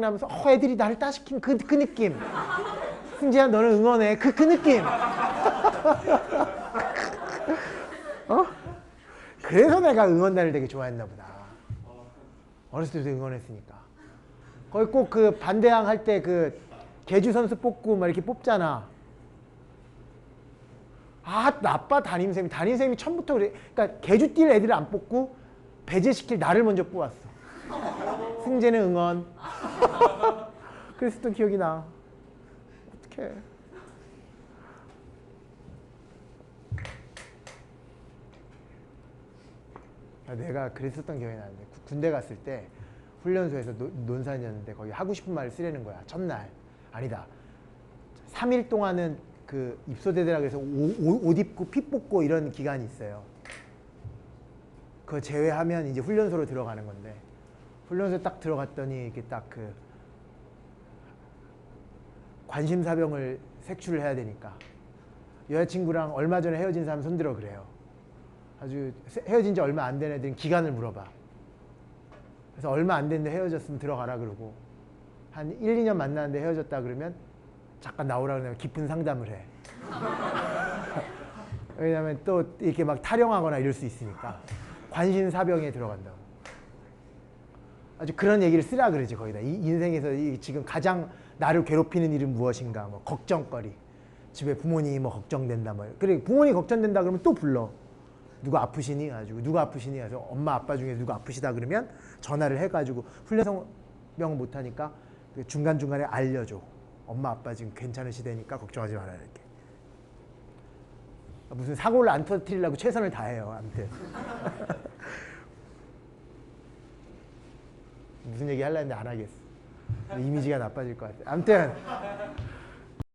나면서 어, 애들이 나를 따시킨 그, 그 느낌. 승재야 너는 응원해. 그, 그 느낌. 어? 그래서 내가 응원단을 되게 좋아했나 보다. 어렸을 때도 응원했으니까. 거기 꼭 그 반대항 할 때 그 개주 선수 뽑고 막 이렇게 뽑잖아. 아 나빠 담임쌤이 담임쌤이 처음부터 그래. 그러니까 개주 뛸 애들을 안 뽑고 배제시킬 나를 먼저 뽑았어. 승재는 응원. 그랬었던 기억이 나. 어떡해. 아, 내가 그랬었던 기억이 나는데 구- 군대 갔을 때 훈련소에서 노- 논산이었는데 거기 하고 싶은 말을 쓰려는 거야 첫날 아니다 3일 동안은 그 입소대대라 그래서 옷, 입고 피 뽑고 이런 기간이 있어요 그거 제외하면 이제 훈련소로 들어가는 건데 훈련소 딱 들어갔더니 이렇게 딱 그 관심사병을 색출을 해야 되니까 여자친구랑 얼마 전에 헤어진 사람 손들어 그래요 아주 세- 헤어진 지 얼마 안 된 애들은 기간을 물어봐. 그래서 얼마 안 됐는데 헤어졌으면 들어가라 그러고 한 1, 2년 만났는데 헤어졌다 그러면 잠깐 나오라 그러면 깊은 상담을 해. 왜냐하면 또 이렇게 막 타령하거나 이럴 수 있으니까 관심사병에 들어간다고. 아주 그런 얘기를 쓰라 그러지 거기다. 이 인생에서 이 지금 가장 나를 괴롭히는 일은 무엇인가? 뭐 걱정거리. 집에 부모님이 뭐 걱정된다 뭐. 그래 부모님 걱정된다 그러면 또 불러. 누가 아프시니 가지고 누가 아프시니 해서 엄마 아빠 중에 누가 아프시다 그러면 전화를 해가지고 훈련병 못하니까 중간 중간에 알려줘. 엄마 아빠 지금 괜찮으시다니까 걱정하지 말아야 이렇게. 무슨 사고를 안 터뜨리려고 최선을 다해요. 아무튼 무슨 얘기 하려는데 안 하겠어. 이미지가 나빠질 것 같아. 아무튼